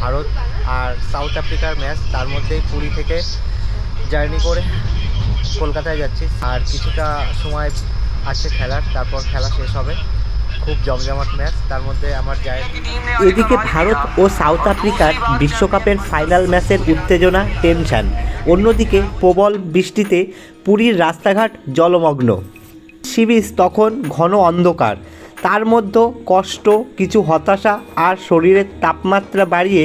ভারত আর সাউথ আফ্রিকার ম্যাচ, তার মধ্যেই পুরী থেকে জার্নি করে কলকাতায় যাচ্ছি। আর কিছুটা সময় আছে খেলার, তারপর খেলা শেষ হবে। খুব জমজমাট ম্যাচ, তার মধ্যে আমার যায় এদিকে ভারত ও সাউথ আফ্রিকার বিশ্বকাপের ফাইনাল ম্যাচের উত্তেজনা, টেনশন। অন্যদিকে প্রবল বৃষ্টিতে পুরীর রাস্তাঘাট জলমগ্ন। সি বিচ তখন ঘন অন্ধকার। তার মধ্যে কষ্ট, কিছু হতাশা আর শরীরের তাপমাত্রা বাড়িয়ে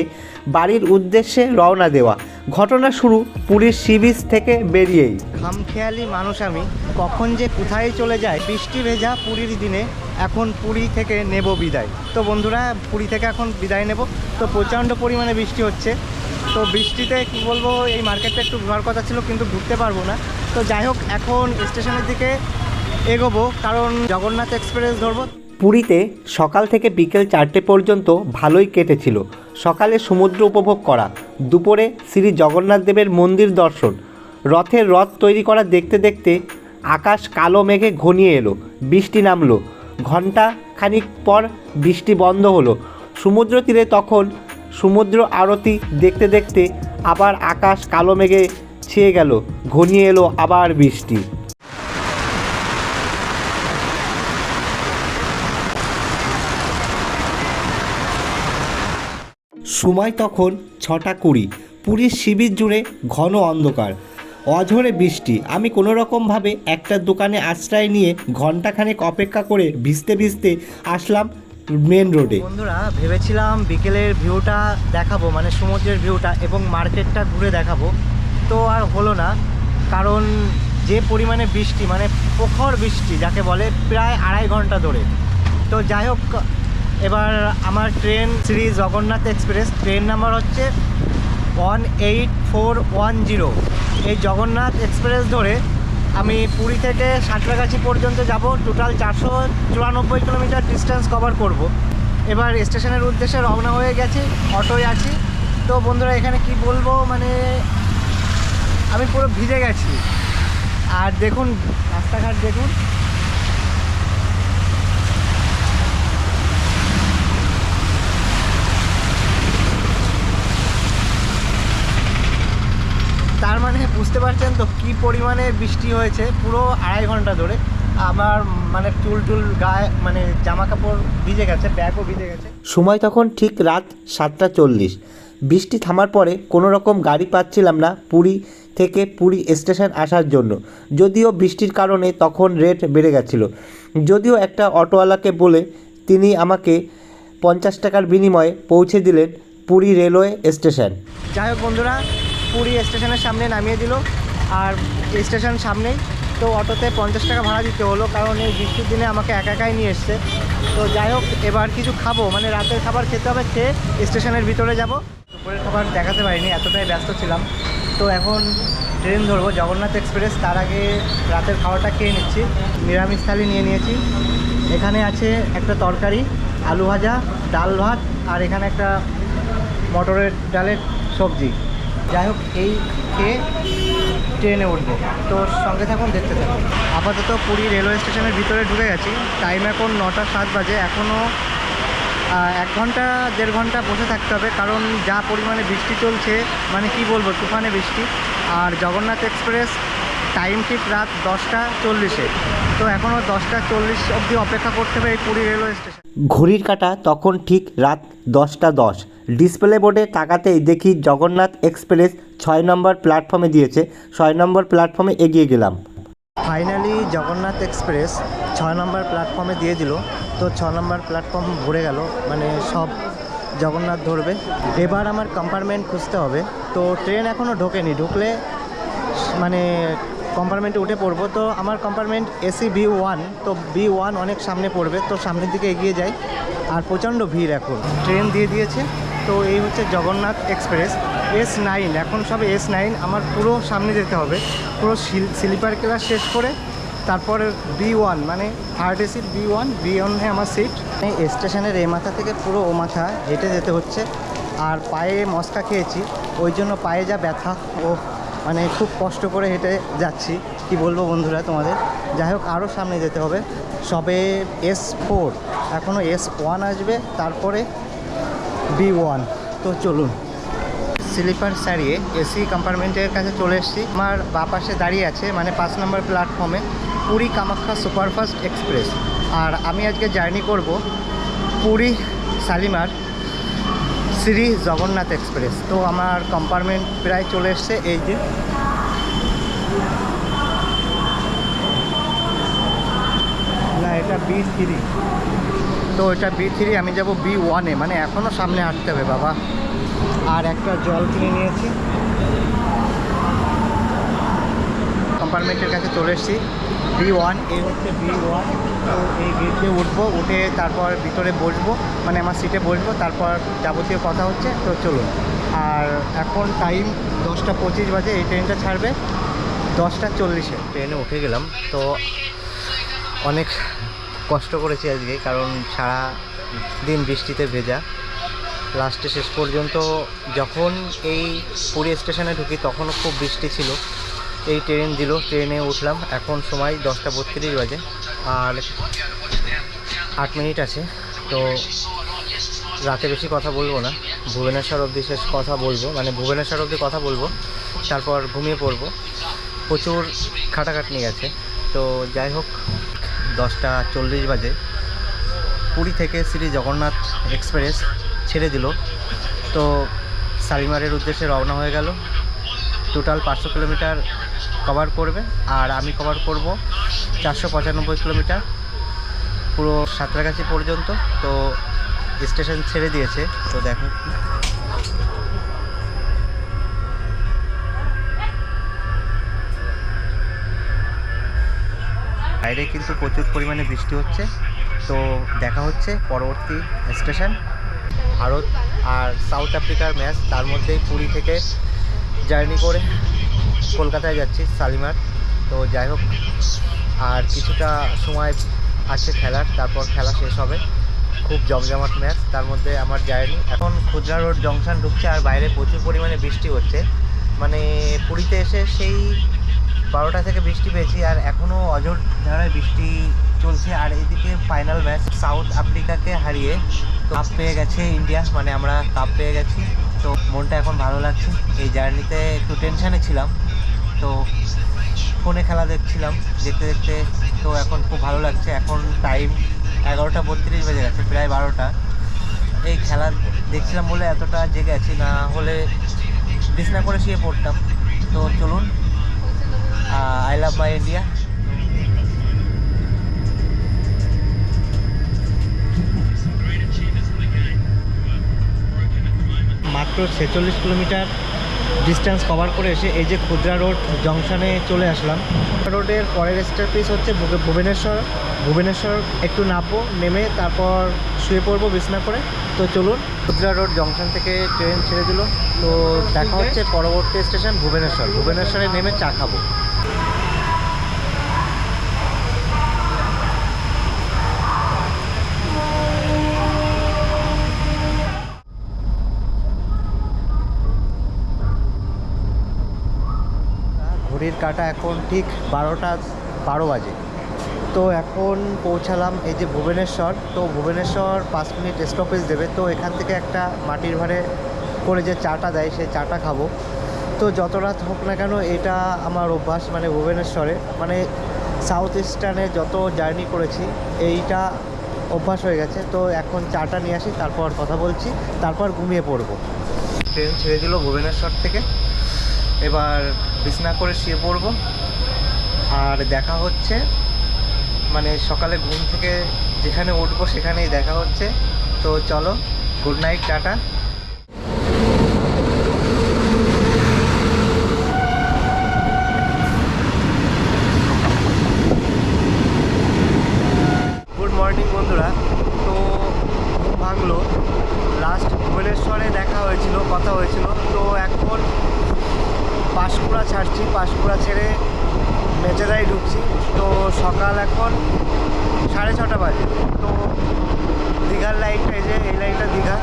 বাড়ির উদ্দেশ্যে রওনা দেওয়া। ঘটনা শুরু পুরীর সি বিচ থেকে বেরিয়েই। খামখেয়ালি মানুষ আমি, কখন যে কোথায় চলে যায়, বৃষ্টি ভেজা পুরীর দিনে, এখন পুরী থেকে নেব বিদায়। তো বন্ধুরা, পুরী থেকে এখন বিদায় নেব। তো প্রচণ্ড পরিমাণে বৃষ্টি হচ্ছে। তো বৃষ্টিতে কি বলব, এই মার্কেটটা একটু ঘোরার কথা ছিল, কিন্তু ঘুরতে পারব না। তো যাই হোক, এখন স্টেশনের দিকে এগোবো, কারণ জগন্নাথ এক্সপ্রেস ধরবো। পুরীতে সকাল থেকে বিকেল চারটে পর্যন্ত ভালোই কেটেছিল। সকালে সমুদ্র উপভোগ করা, দুপুরে শ্রী জগন্নাথ দেবের মন্দির দর্শন রথের রথ তৈরি করা দেখতে দেখতে আকাশ কালো মেঘে ঘনিয়ে এলো, বৃষ্টি নামলো। ঘণ্টা খানিক পর বৃষ্টি বন্ধ হলো। সমুদ্র তীরে তখন সমুদ্র আরতি দেখতে দেখতে আবার আকাশ কালো মেঘে ছেয়ে গেল, ঘনিয়ে এলো আবার বৃষ্টি। সময় তখন ছটা কুড়ি। পুরীর শিবির জুড়ে ঘন অন্ধকার। অঝরে বৃষ্টি। আমি কোনো রকমভাবে একটা দোকানে আশ্রয় নিয়ে ঘন্টাখানেক অপেক্ষা করে ভিজতে ভিজতে আসলাম মেন রোডে বন্ধুরা, ভেবেছিলাম বিকেলের ভিউটা দেখাবো মানে সমুদ্রের ভিউটা এবং মার্কেটটা ঘুরে দেখাবো। তো আর হলো না, কারণ যে পরিমাণে বৃষ্টি মানে প্রখর বৃষ্টি, যাকে বলে প্রায় আড়াই ঘণ্টা ধরে। তো যাই হোক এবার আমার train Shri Jagannath express, train number হচ্ছে one eight four one zero. এই জগন্নাথ এক্সপ্রেস ধরে আমি পুরী থেকে সাঁতরাগাছি পর্যন্ত যাব, টোটাল চারশো চুরানব্বই কিলোমিটার ডিস্টেন্স কভার করব। এবার স্টেশনের উদ্দেশ্যে রওনা হয়ে গেছি, অটোয় আছি। তো বন্ধুরা, এখানে কি বলব মানে আমি পুরো ভিজে গেছি। আর দেখুন, রাস্তাঘাট দেখুন তার মানে বুঝতে পারছেন তো কি পরিমাণে বৃষ্টি হয়েছে পুরো আড়াই ঘণ্টা ধরে। আমার মানে চুল টুল গায়ে মানে জামা কাপড় ভিজে গেছে ব্যাগও ভিজে গেছে। সময় তখন ঠিক রাত সাতটা চল্লিশ। বৃষ্টি থামার পরে কোনো রকম গাড়ি পাচ্ছিলাম না পুরী থেকে পুরী স্টেশন আসার জন্য। যদিও বৃষ্টির কারণে তখন রেট বেড়ে গেছিল। যদিও একটা অটোওয়ালাকে বলে তিনি আমাকে পঞ্চাশ টাকার বিনিময়ে পৌঁছে দিলেন পুরী রেলওয়ে স্টেশন। যাই হোক বন্ধুরা পুরী স্টেশনের সামনে নামিয়ে দিল। আর স্টেশন সামনেই তো অটোতে পঞ্চাশ টাকা ভাড়া দিতে হলো, কারণ এই বৃষ্টির দিনে আমাকে একা একাই নিয়ে এসছে। তো যাই হোক, এবার কিছু খাব মানে রাতের খাবার খেতে হবে, খেয়ে স্টেশনের ভিতরে যাব। দুপুরের খাবার দেখাতে পারিনি, এতটাই ব্যস্ত ছিলাম। তো এখন ট্রেন ধরবো, জগন্নাথ এক্সপ্রেস, তার আগে রাতের খাবারটা খেয়ে নিচ্ছি। নিরামিষ থালি নিয়ে নিয়েছি। এখানে আছে একটা তরকারি, আলু ভাজা, ডাল ভাত, আর এখানে একটা মটরের ডালের সবজি। যাই হোক, এই খেয়ে ট্রেনে উঠবো। তো সঙ্গে থাকুন, দেখতে থাকুন। আপাতত পুরী রেলওয়ে স্টেশনের ভিতরে ঢুকে গেছি। টাইম এখন নটা সাত বাজে। এখনও এক ঘণ্টা, দেড় ঘণ্টা বসে থাকতে হবে, কারণ যা পরিমাণে বৃষ্টি চলছে মানে কি বলব, তুফানে বৃষ্টি। আর জগন্নাথ এক্সপ্রেস টাইম ঠিক রাত দশটা চল্লিশে। তো এখনও দশটা চল্লিশ অবধি অপেক্ষা করতে হবে এই পুরী রেলওয়ে স্টেশন। ঘড়ির কাঁটা তখন ঠিক রাত দশটা দশ। ডিসপ্লে বোর্ডে তাকাতেই দেখি জগন্নাথ এক্সপ্রেস ছয় নম্বর প্ল্যাটফর্মে দিয়েছে। ছয় নম্বর প্ল্যাটফর্মে এগিয়ে গেলাম। ফাইনালি জগন্নাথ এক্সপ্রেস ছয় নম্বর প্ল্যাটফর্মে দিয়ে দিল। তো ছ নম্বর প্ল্যাটফর্ম ভরে গেল মানে সব জগন্নাথ ধরবে। এবার আমার কম্পার্টমেন্ট খুঁজতে হবে। তো ট্রেন এখনও ঢোকেনি ঢুকলে মানে কম্পার্টমেন্টে উঠে পড়ব। তো আমার কম্পার্টমেন্ট এসি বি ওয়ান তো বি ওয়ান অনেক সামনে পড়বে, তো সামনের দিকে এগিয়ে যাই। আর প্রচণ্ড ভিড় এখন। ট্রেন দিয়ে দিয়েছে, তো এই হচ্ছে জগন্নাথ এক্সপ্রেস এস নাইন এখন সব এস নাইন আমার পুরো সামনে যেতে হবে। পুরো স্লিপার ক্লাস শেষ করে, তারপর বি ওয়ান মানে third AC B one B one ওয়ানে আমার সিট স্টেশনের এই মাথা থেকে পুরো ও মাথা হেঁটে যেতে হচ্ছে। আর পায়ে মস্কা খেয়েছি, ওই জন্য পায়ে যা ব্যথা ও মানে খুব কষ্ট করে হেঁটে যাচ্ছি। কি বলব বন্ধুরা তোমাদের? যাই হোক আরও সামনে যেতে হবে। সবে এস ফোর এখনও এস ওয়ান আসবে, তারপরে বি ওয়ান তো চলুন। স্লিপার সারিয়ে এসি কম্পার্টমেন্টের কাছে চলে এসেছি। আমার বা পাশে দাঁড়িয়ে আছে মানে পাঁচ নম্বর প্ল্যাটফর্মে পুরী কামাখ্যা সুপারফাস্ট এক্সপ্রেস। আর আমি আজকে জার্নি করব পুরী শালিমার শ্রী জগন্নাথ এক্সপ্রেস। তো আমার কম্পার্টমেন্ট প্রায় চলে এসছে, এই যে। না, এটা বি থ্রি তো এটা বি থ্রি আমি যাব বি ওয়ানে মানে এখনও সামনে হাঁটতে হবে, বাবা। আর একটা জল কিনে নিয়েছি। কম্পার্টমেন্টের কাছে চলে এসেছি। বি ওয়ান এ হচ্ছে বি ওয়ান তো এই গেট দিয়ে উঠবো, উঠে তারপর ভিতরে বসবো মানে আমার সিটে বসবো, তারপর যাবতীয় কথা হচ্ছে তো চলুন। আর এখন টাইম দশটা পঁচিশ বাজে, এই ট্রেনটা ছাড়বে দশটা চল্লিশে। ট্রেনে উঠে গেলাম, তো অনেক কষ্ট করেছি আজকে, কারণ সারা দিন বৃষ্টিতে ভেজা। লাস্টে শেষ পর্যন্ত যখন এই পুরী স্টেশনে ঢুকি, তখনও খুব বৃষ্টি ছিল। এই ট্রেন দিল ট্রেনে উঠলাম, এখন সময় দশটা বত্রিশ বাজে। আর আট মিনিট আছে, তো রাতে বেশি কথা বলব না। ভুবনেশ্বর অবধি শেষ কথা বলব মানে ভুবনেশ্বর অবধি কথা বলব, তারপর ঘুমিয়ে পড়ব। প্রচুর খাটাখাটনি গেছে তো যাই হোক, দশটা চল্লিশ বাজে। পুরী থেকে শ্রী জগন্নাথ এক্সপ্রেস ছেড়ে দিল, তো শালিমারের উদ্দেশ্যে রওনা হয়ে গেল। টোটাল পাঁচশো কিলোমিটার কভার করবে, আর আমি কভার করব চারশো পঁচানব্বই কিলোমিটার, পুরো সাঁতরাগাছি পর্যন্ত। তো স্টেশন ছেড়ে দিয়েছে, তো দেখো। বাইরে কিন্তু প্রচুর পরিমাণে বৃষ্টি হচ্ছে, তো দেখা হচ্ছে পরবর্তী স্টেশন। ভারত আর সাউথ আফ্রিকার ম্যাচ, তার মধ্যেই পুরী থেকে জার্নি করে কলকাতায় যাচ্ছি, শালিমার। তো যাই হোক আর কিছুটা সময় আছে খেলার, তারপর খেলা শেষ হবে। খুব জমজমাট ম্যাচ, তার মধ্যে আমার জার্নি এখন খুচরা রোড জংশন ঢুকছে আর বাইরে প্রচুর পরিমাণে বৃষ্টি হচ্ছে। মানে পুরীতে এসে সেই বারোটা থেকে বৃষ্টি পেয়েছি আর এখনও অজর ধারায় বৃষ্টি চলছে। আর এদিকে ফাইনাল ম্যাচ সাউথ আফ্রিকাকে হারিয়ে কাপ পেয়ে গেছে ইন্ডিয়া মানে আমরা কাপ পেয়ে গেছি। তো মনটা এখন ভালো লাগছে। এই জার্নিতে একটু টেনশানে ছিলাম। তো ফোনে খেলা দেখছিলাম, দেখতে দেখতে তো এখন খুব ভালো লাগছে। এখন টাইম এগারোটা বত্রিশ বেজে গেছে, প্রায় বারোটা। এই খেলা দেখছিলাম বলে এতটা জেগে আছি, না হলে বিছনা করে শুয়ে পড়তাম। তো চলুন আই লাভ মাই ইন্ডিয়া মাত্র ছেচল্লিশ কিলোমিটার ডিস্টেন্স কভার করে এসে এই যে ক্ষুদ্রা রোড জংশনে চলে আসলাম। রোডের পরের স্টপেজ হচ্ছে ভুবনেশ্বর। ভুবনেশ্বর একটু নামবো নেমে তারপর শুয়ে পড়ব বিছনা করে। তো চলুন, ক্ষুদ্রা রোড জংশন থেকে ট্রেন ছেড়ে দিল। তো দেখা হচ্ছে পরবর্তী স্টেশন ভুবনেশ্বর। ভুবনেশ্বরে নেমে চা খাব। কাটা এখন ঠিক বারোটা বারো বাজে। তো এখন পৌঁছালাম এই যে ভুবনেশ্বর। তো ভুবনেশ্বর পাঁচ মিনিট স্টপেজ দেবে। তো এখান থেকে একটা মাটির ভাড়ে করে যে চাটা দেয়, সেই চাটা খাব। তো যত রাত হোক না কেন, এটা আমার অভ্যাস মানে ভুবনেশ্বরে। মানে সাউথ ইস্টার্নে যত জার্নি করেছি, এইটা অভ্যাস হয়ে গেছে। তো এখন চাটা নিয়ে আসি, তারপর কথা বলছি, তারপর ঘুমিয়ে পড়ব। ট্রেন ছেড়ে দিল ভুবনেশ্বর থেকে। এবার বিছনা করে শুয়ে পড়ব। আর দেখা হচ্ছে মানে সকালে ঘুম থেকে যেখানে উঠবো সেখানেই দেখা হচ্ছে। তো চলো good night tata good morning বন্ধুরা তো ঘুম ভাঙলো লাস্ট ভুবনেশ্বরে দেখা হয়েছিল কথা হয়েছিল তো এখন পাঁশকুড়া ছাড়ছি, পাঁশকুড়া ছেড়ে মেচেদাই ঢুকছি। তো সকাল এখন সাড়ে ছটা বাজে। তো দীঘার লাইনটা এই যে, এই লাইনটা দীঘা।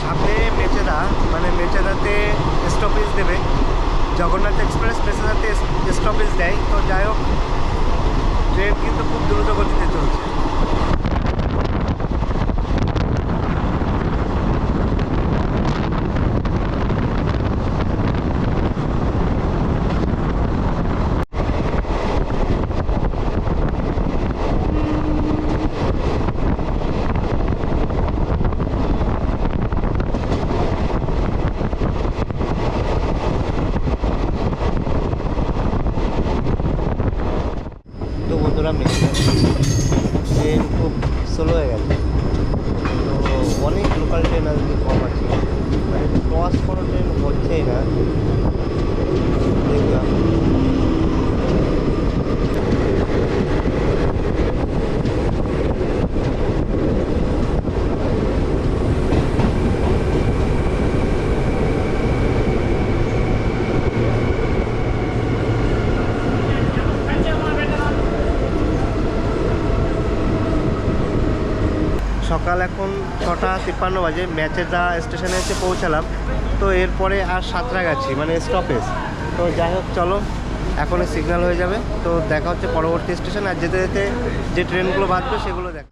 সামনে মেচেদা মানে মেচেদাতে স্টপেজ দেবে। জগন্নাথ এক্সপ্রেস মেচেদাতে স্টপেজ দেয়। তো যাই হোক ট্রেন কিন্তু খুব দ্রুত গতিতে চলছে তো বন্ধুরা মেশিন ট্রেন খুব স্লো হয়ে গেছে তো অনেক লোকাল ট্রেন আজকে কম আছে মানে ক্রস কোনো ট্রেন হচ্ছেই না দেখলাম সকাল এখন ছটা তিপ্পান্ন বাজে ম্যাচেদা স্টেশনে এসে পৌঁছালাম, তো এরপরে আর সাঁতরাগাছি মানে স্টপেজ তো যাই হোক, চলো, এখনই সিগন্যাল হয়ে যাবে, তো দেখা হচ্ছে পরবর্তী স্টেশন আর যেতে যেতে যে ট্রেনগুলো বাঁধবে সেগুলো দেখ।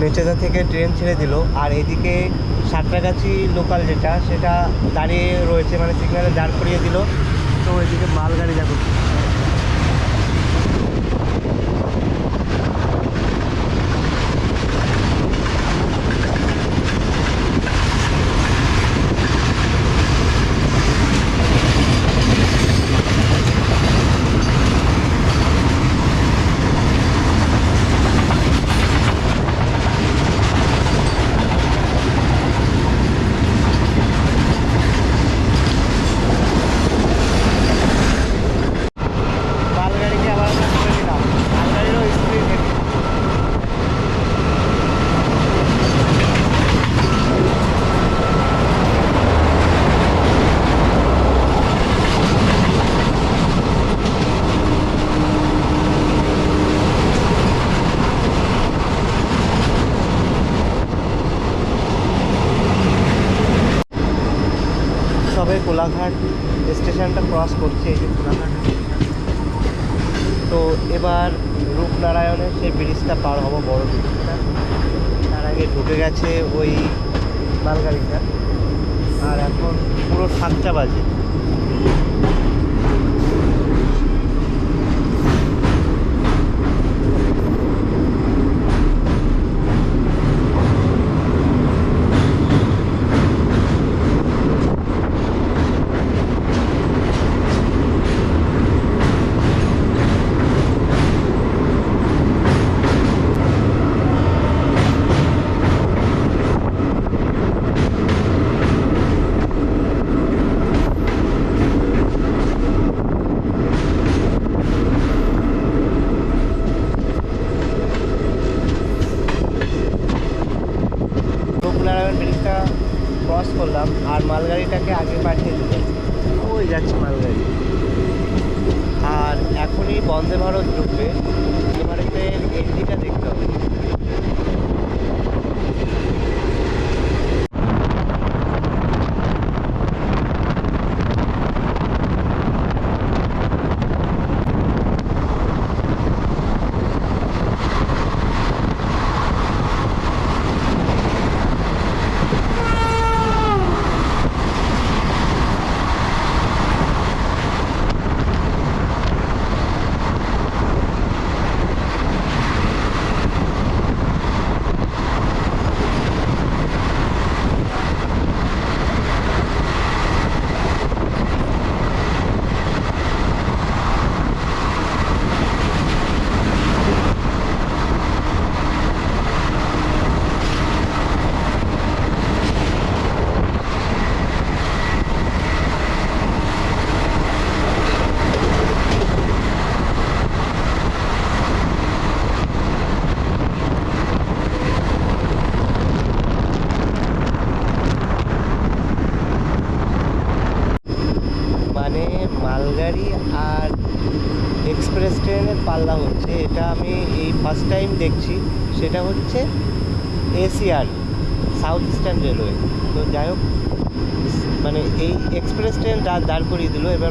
মেচেদা থেকে ট্রেন ছেড়ে দিল, আর এদিকে সাঁতরাগাছি লোকাল যেটা, সেটা দাঁড়িয়ে রয়েছে মানে সিগন্যালে দাঁড় করিয়ে দিল, তো এদিকে মালগাড়ি দেখো মালগাড়িকে আবার আমরা তুলে নিলাম মালগাড়িরও স্পিড হেভি সবে কোলাঘাট স্টেশনটা ক্রস করছে এই যে কোলাঘাট স্টেশন তো এবার রূপনারায়ণের সেই ব্রিজটা পার হব বড় ব্রিজটা তার আগে ঢুকে গেছে ওই মালগাড়িটা। আর এখন পুরো সাতটা বাজে।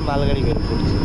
মালগাড়ি বের করছে।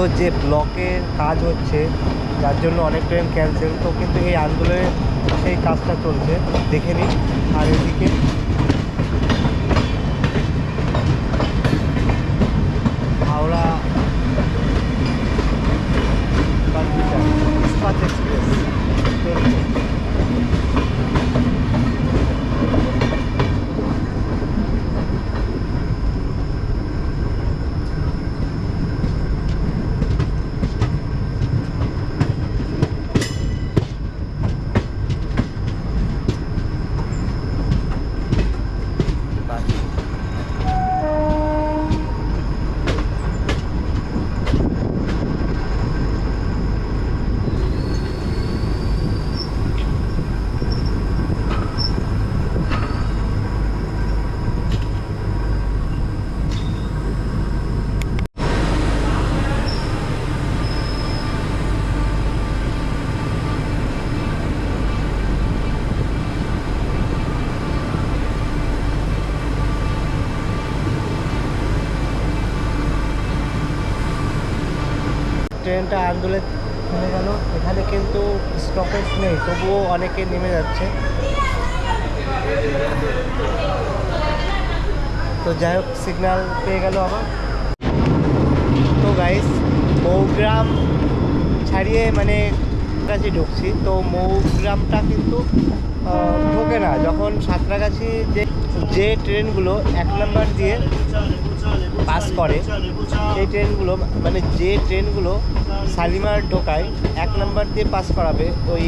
তো যে ব্লকের কাজ হচ্ছে, যার জন্য অনেক ট্রেন ক্যান্সেল তো কিন্তু এই আন্দোলনে সেই কাজটা চলছে, দেখে নিই আর এদিকে হাওড়া কম্পিউটার ইস্পাত এক্সপ্রেস চলছে ট্রেনটা আন্দোলে থেমে গেল। এখানে কিন্তু স্টপেজ নেই, তবুও অনেকে নেমে যাচ্ছে। তো যাই হোক সিগন্যাল পেয়ে গেল আবার। তো গাইস মৌগ্রাম ছাড়িয়ে মানে কাছে ঢুকছি। তো মৌগ্রামটা কিন্তু ঢোকে না। যখন সাঁতরাগাছি যে যে ট্রেনগুলো এক নম্বর দিয়ে পাস করে, সেই ট্রেনগুলো মানে যে ট্রেনগুলো শালিমার ঢোকায় এক নম্বর দিয়ে পাস করাবে ওই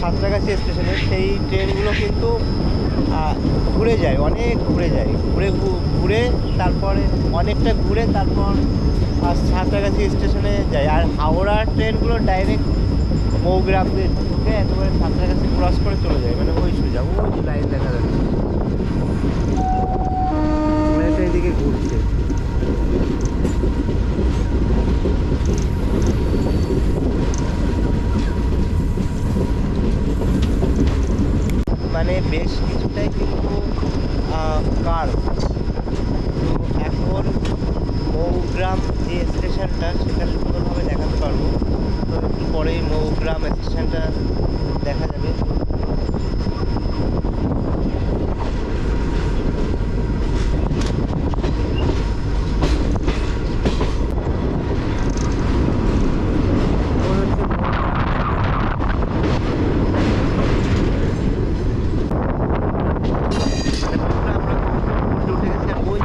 সাঁতরাগাছি স্টেশনে, সেই ট্রেনগুলো কিন্তু ঘুরে যায়, অনেক ঘুরে যায়। ঘুরে ঘুরে তারপরে অনেকটা ঘুরে তারপর সাঁতরাগাছি স্টেশনে যায়। আর হাওড়ার ট্রেনগুলো ডাইরেক্ট মৌগ্রাম দিয়ে ঢুকে একেবারে সাঁতরাগাছি ক্রস করে চলে যায়। মানে ওই সোজা, ওই লাইন দেখা যাচ্ছে। মানে বেশ কিছুটাই কিন্তু কার তো এখন মৌগ্রাম যে স্টেশনটা সেটা সুন্দরভাবে দেখাতে পারব। তো একটু পরেই মৌগ্রাম স্টেশনটা দেখা যাবে ওই হচ্ছে মৌগ্রাম মানে পুরো আমরা উপরে উঠে গেছি আর ওই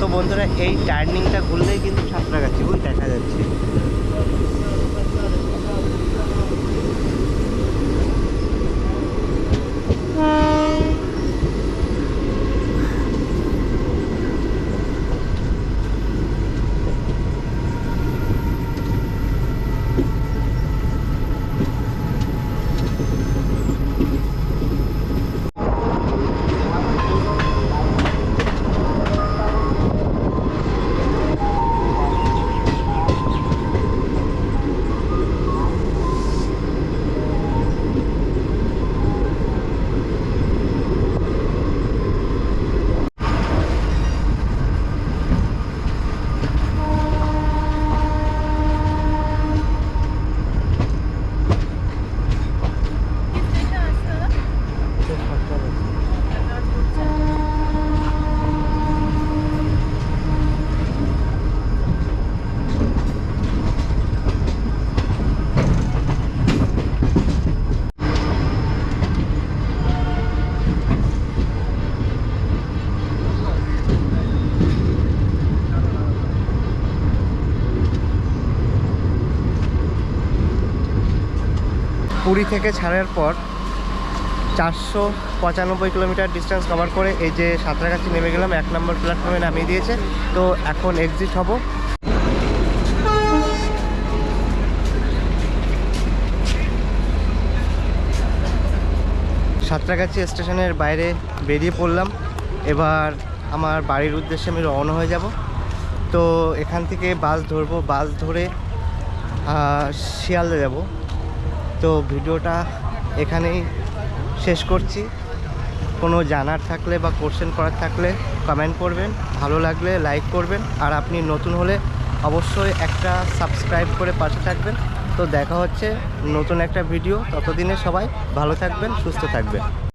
তো বন্ধুরা এই টার্নিংটা ঘুরলেই কিন্তু সাঁতরাগাছি ওই দেখা যাচ্ছে। পুরী থেকে ছাড়ার পর চারশো পঁচানব্বই কিলোমিটার ডিস্টেন্স কভার করে এই যে সাঁতরাগাছি নেমে গেলাম, এক নম্বর প্ল্যাটফর্মে নামিয়ে দিয়েছে। তো এখন এক্সিট হব। সাঁতরাগাছি স্টেশনের বাইরে বেরিয়ে পড়লাম। এবার আমার বাড়ির উদ্দেশ্যে আমি রওনা হয়ে যাব। তো এখান থেকে বাস ধরবো, বাস ধরে শিয়ালদা যাব। তো ভিডিওটা এখানেই শেষ করছি। কোনো জানার থাকলে বা কোশ্চেন করার থাকলে কমেন্ট করবেন। ভালো লাগলে লাইক করবেন। আর আপনি নতুন হলে অবশ্যই একটা সাবস্ক্রাইব করে পাশে থাকবেন। তো দেখা হচ্ছে নতুন একটা ভিডিও ততদিনে সবাই ভালো থাকবেন, সুস্থ থাকবেন।